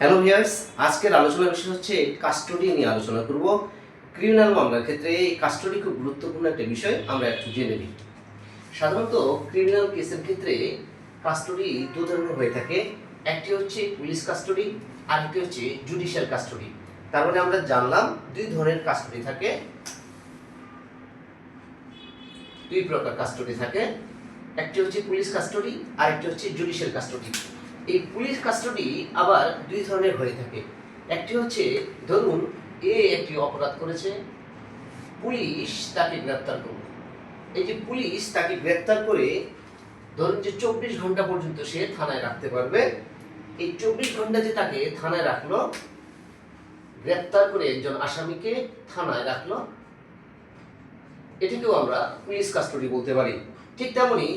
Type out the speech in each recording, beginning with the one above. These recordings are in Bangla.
হ্যালো ভিয়ার্স আজকের আলোচনার বিষয় হচ্ছে কাস্টডি নিয়ে আলোচনা করব। ক্রিমিনাল মামলার ক্ষেত্রে এই কাস্টডি খুব গুরুত্বপূর্ণ একটা বিষয়, আমরা একটু জেনে নিই। সাধারণত ক্রিমিনাল কেসের ক্ষেত্রে কাস্টডি দু ধরনের হয়ে থাকে। একটি হচ্ছে পুলিশ কাস্টডি আর একটি হচ্ছে জুডিশিয়াল কাস্টডি তার মানে আমরা জানলাম দুই ধরনের কাস্টডি থাকে। দুই প্রকার কাস্টডি থাকে। একটি হচ্ছে পুলিশ কাস্টডি আর একটি হচ্ছে জুডিশিয়াল কাস্টডি এই পুলিশ কাস্টডি আবার দুই ধরনের হয়ে থাকে। একটি হচ্ছে, ধরুন, এ একটি অপরাধ করেছে, পুলিশ তাকে গ্রেপ্তার করল। এই যে পুলিশ তাকে গ্রেপ্তার করে, ধরুন যে চব্বিশ ঘণ্টা পর্যন্ত সে থানায় রাখতে পারবে। এই চব্বিশ ঘণ্টা যে তাকে থানায় রাখল, গ্রেপ্তার করে একজন আসামিকে থানায় রাখল, এটাকেও আমরা পুলিশ কাস্টডি বলতে পারি। ঠিক তেমনি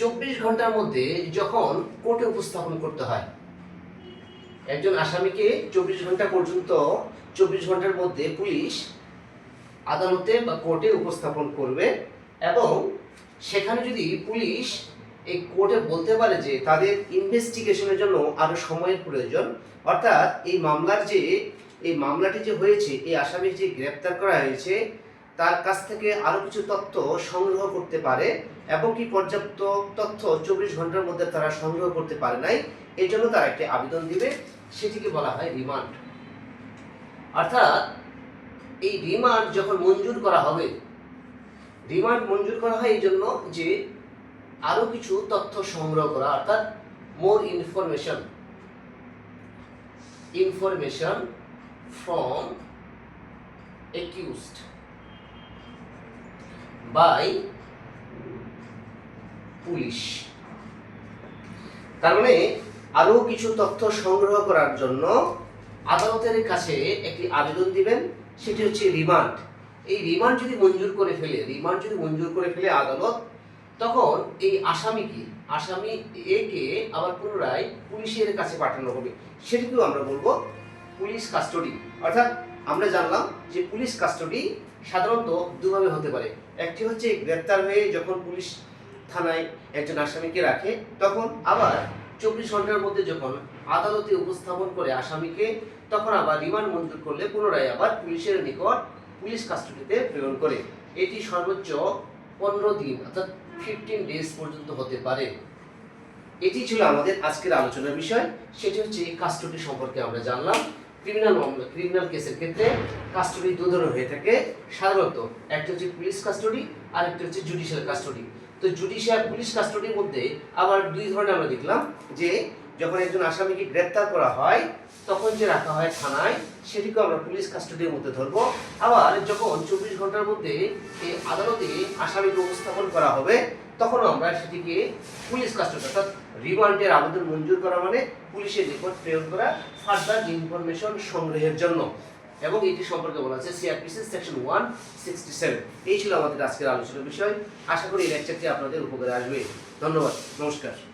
চব্বিশ ঘণ্টার মধ্যে যখন কোর্টে উপস্থাপন করতে হয়, একজন আসামিকে চব্বিশ ঘণ্টা পর্যন্ত, চব্বিশ ঘণ্টার মধ্যে পুলিশ আদালতে বা কোর্টে উপস্থাপন করবে এবং সেখানে যদি পুলিশ এই কোর্টে বলতে পারে যে তাদের ইনভেস্টিগেশনের জন্য আরও সময়ের প্রয়োজন, অর্থাৎ এই মামলার যে, এই মামলাটি যে হয়েছে, এই আসামি যে গ্রেপ্তার করা হয়েছে তার কাছ থেকে আরও কিছু তথ্য সংগ্রহ করতে পারে এবং কি পর্যাপ্ত তথ্য চব্বিশ ঘণ্টার মধ্যে তারা সংগ্রহ করতে পারে নাই, এই জন্য তারা একটি আবেদন দিবে। সেটিকে বলা হয় রিমান্ড। অর্থাৎ এই রিমান্ড যখন মঞ্জুর করা হবে, রিমান্ড মঞ্জুর করা হয় এই জন্য যে আরও কিছু তথ্য সংগ্রহ করা, অর্থাৎ more information information from accused by police তার মানে আরও কিছু তথ্য সংগ্রহ করার জন্য আদালতের কাছে একটি আবেদন দিবেন, সেটি হচ্ছে রিমান্ড। এই রিমান্ড যদি মঞ্জুর করে ফেলে, রিমান্ড যদি মঞ্জুর করে ফেলে আদালত, তখন এই আসামিকে আসামি এ কে আবার পুনরায় পুলিশের কাছে পাঠানো হবে, সেটিকেও আমরা বলব পুলিশ কাস্টডি। অর্থাৎ আমরা জানলাম যে পুলিশ কাস্টডি সাধারণত দুভাবে হতে পারে। একটি হচ্ছে গ্রেপ্তার হয়ে যখন পুলিশ থানায় একজন আসামিকে রাখে, তখন আবার চব্বিশ ঘণ্টার মধ্যে যখন আদালতে উপস্থাপন করে আসামিকে, তখন আবার রিমান্ড মঞ্জুর করলে পুনরায় আবার পুলিশের নিকট পুলিশ কাস্টডিতে প্রেরণ করে। এটি সর্বোচ্চ পনেরো দিন, অর্থাৎ ফিফটিন ডেজ পর্যন্ত হতে পারে। এটি ছিল আমাদের আজকের আলোচনার বিষয়। সেটি হচ্ছে কাস্টডি সম্পর্কে আমরা জানলাম। ক্রিমিনাল মামলা, ক্রিমিনাল কেসের ক্ষেত্রে কাস্টডি দু ধরনের হয়ে থাকে। সাধারণত একটা হচ্ছে পুলিশ কাস্টডি আর একটা হচ্ছে জুডিশিয়াল কাস্টডি তো জুডিশিয়াল পুলিশ কাস্টডির মধ্যে আবার দুই ধরনের আমরা দেখলাম, যে যখন একজন আসামিকে গ্রেপ্তার করা হয়, তখন যে রাখা হয় থানায় সেটিকে আমরা পুলিশ কাস্টডির মধ্যে ধরবো। আবার যখন চব্বিশ ঘণ্টার মধ্যে এই আদালতে আসামিকে উপস্থাপন করা হবে তখন আমরা সেটিকে পুলিশ কাস্টডি অর্থাৎ রিমান্ডের আবেদন মঞ্জুর করা মানে পুলিশের রেকর্ড প্রেরণ করা ফার্দার ইনফরমেশন সংগ্রহের জন্য। এবং এটি সম্পর্কে বলা আছে CrPC section one sixty seven এই ছিল আমাদের আজকের আলোচনার বিষয়। আশা করি এই লেকচারটি আপনাদের উপকারে আসবে। ধন্যবাদ। নমস্কার।